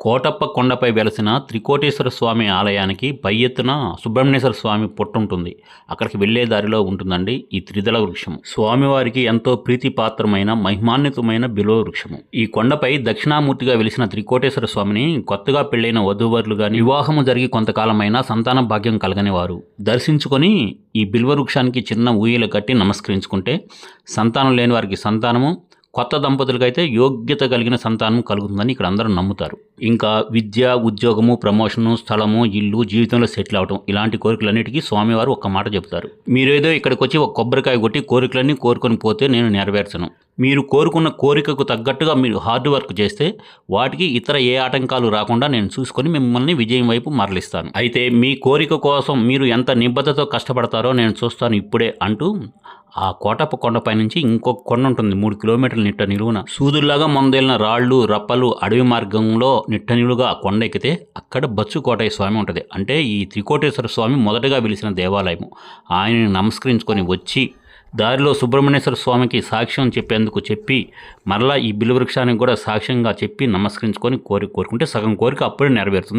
కోటప్ప కొండపై వెలసిన త్రికోటేశ్వర స్వామి ఆలయానికి పై ఎత్తున సుబ్రహ్మణ్యేశ్వర స్వామి పుట్టుంటుంది. అక్కడికి వెళ్ళే దారిలో ఉంటుందండి ఈ త్రిదళ వృక్షం. స్వామివారికి ఎంతో ప్రీతిపాత్రమైన మహిమాన్వితమైన బిలో వృక్షము. ఈ కొండపై దక్షిణామూర్తిగా వెలిసిన త్రికోటేశ్వర స్వామిని కొత్తగా పెళ్ళైన వధూవరులు గాని వివాహము జరిగి కొంతకాలమైన సంతాన భాగ్యం కలగని వారు దర్శించుకొని ఈ బిల్వ వృక్షానికి చిన్న ఊయలు కట్టి నమస్కరించుకుంటే సంతానం లేని వారికి సంతానము కొత్త దంపతులకైతే యోగ్యత కలిగిన సంతానం కలుగుతుందని ఇక్కడ అందరూ నమ్ముతారు. ఇంకా విద్య ఉద్యోగము ప్రమోషను స్థలము ఇల్లు జీవితంలో సెటిల్ అవటం ఇలాంటి కోరికలన్నిటికీ స్వామివారు ఒక మాట చెబుతారు. మీరేదో ఇక్కడికి వచ్చి ఒక కొబ్బరికాయ కొట్టి కోరికలన్నీ కోరుకొని పోతే నేను నెరవేర్చను. మీరు కోరుకున్న కోరికకు తగ్గట్టుగా మీరు హార్డ్ వర్క్ చేస్తే వాటికి ఇతర ఏ ఆటంకాలు రాకుండా నేను చూసుకొని మిమ్మల్ని విజయం వైపు మరలిస్తాను. అయితే మీ కోరిక కోసం మీరు ఎంత నిబద్ధతో కష్టపడతారో నేను చూస్తాను ఇప్పుడే అంటూ ఆ కోటప్ప కొండపై నుంచి ఇంకొక కొండ ఉంటుంది. మూడు కిలోమీటర్ల నిట్ట నిలువున సూదుల్లాగా మొందేలిన రాళ్ళు రప్పలు అడవి మార్గంలో నిట్ట నిలువుగా ఆ కొండ ఎక్కితే అక్కడ బచ్చు కోటయ్య స్వామి ఉంటుంది. అంటే ఈ త్రికోటేశ్వర స్వామి మొదటగా వెలిసిన దేవాలయము. ఆయనని నమస్కరించుకొని వచ్చి దారిలో సుబ్రహ్మణ్యేశ్వర స్వామికి సాక్ష్యం చెప్పేందుకు చెప్పి మరలా ఈ బిల్వృక్షానికి కూడా సాక్ష్యంగా చెప్పి నమస్కరించుకొని కోరిక కోరుకుంటే సగం కోరిక అప్పుడే నెరవేరుతుంది.